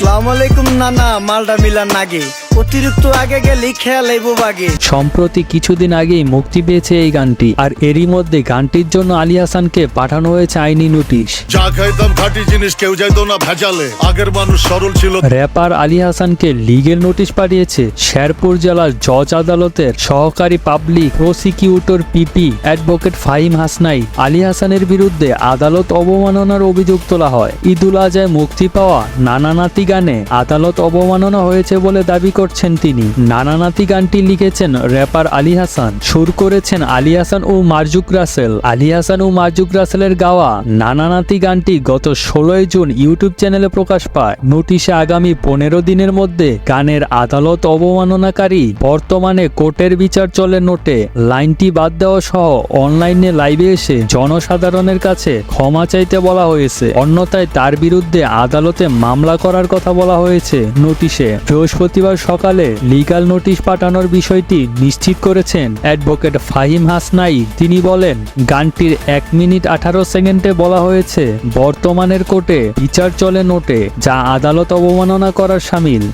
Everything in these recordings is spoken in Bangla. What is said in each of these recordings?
সালাম আলাইকুম নানা মালডা মিলার নাগে। অতিরিক্ত আগে গেলে খেয়াল আইব বাগে। সম্প্রতি কিছুদিন আগেই মুক্তি পেয়েছে এই গানটি আর এরই মধ্যে গানটির জন্য আলী হাসানকে পাঠানো হয়েছে আইনি নোটিশ। যা খাইতাম খাঁটি জিনিস কেউ যাইতো না ভেজালে। আগের মানুষ সরল ছিল। র্যাপার আলী হাসানকে লিগেল নোটিশ পাঠিয়েছে শেরপুর জেলার জজ আদালতের সহকারী public prosecutor PP advocate Fahim Hasnai Ali হাসানের বিরুদ্ধে আদালত অবমাননার অভিযোগ তোলা হয়। ঈদুল আজহায় মুক্তি পাওয়া নানানাতি গানে আদালত অবমাননা হয়েছে বলে দাবি করছেন তিনি। নানানাতি গানটি লিখেছেন র্যাপার আলী হাসান। সুর করেছেন আলী হাসান ও মারজুক রাসেল। আলী হাসান ও মারজুক রাসেলের গাওয়া নানানাতি গানটি গত ষোলোই জুন ইউটিউব চ্যানেলে প্রকাশ পায়। নোটিশে আগামী পনেরো দিনের মধ্যে গানের আদালত অবমাননাকারী বর্তমানে কোর্টের বিচার চলে নোটে। লাইনটি বাদ দেওয়া সহ অনলাইনে লাইভে এসে জনসাধারণের কাছে ক্ষমা চাইতে বলা হয়েছে। অন্যথায় তার বিরুদ্ধে আদালতে মামলা করার কথা বলা হয়েছে নোটিশে। বৃহস্পতিবার সকালে লিগাল নোটিশ পাঠানোর বিষয়টি নিশ্চিত করেছেন অ্যাডভোকেট ফাহিম হাসনাই। তিনি বলেন, গানটির এক মিনিট আঠারো সেকেন্ডে বলা হয়েছে, বর্তমানের কোর্টে বিচার চলে নোটে, যা আদালত অবমাননা করার সামিল।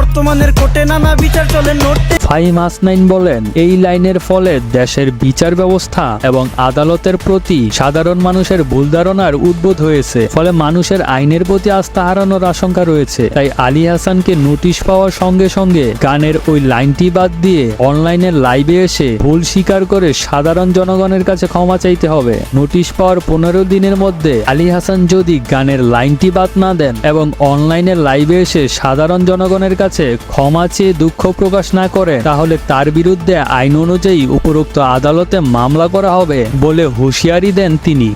বর্তমানের কোর্টে নানা বিচার চলে নোটে ফাহিম হাসনাইন বলেন, এই লাইনের ফলে দেশের বিচার ব্যবস্থা এবং আদালতের প্রতি সাধারণ মানুষের ভুল ধারণার উদ্বোধ হয়েছে। ফলে মানুষের আইনের প্রতি আস্থা হারানোর আশঙ্কা রয়েছে। তাই আলী হাসানকে নোটিশ পাওয়ার সঙ্গে সঙ্গে গানের ওই লাইনটি বাদ দিয়ে অনলাইনে লাইভে এসে ভুল স্বীকার করে সাধারণ জনগণের কাছে ক্ষমা চাইতে হবে। নোটিশ পাওয়ার পনেরো দিনের মধ্যে আলী হাসান যদি গানের লাইনটি বাদ না দেন এবং অনলাইনে লাইভে এসে সাধারণ জনগণের কাছে ক্ষমা চেয়ে দুঃখ প্রকাশ না করে, তাহলে তার বিরুদ্ধে আইন অনুযায়ী উপরোক্ত আদালতে মামলা করা হবে বলে হুঁশিয়ারি দেন তিনি।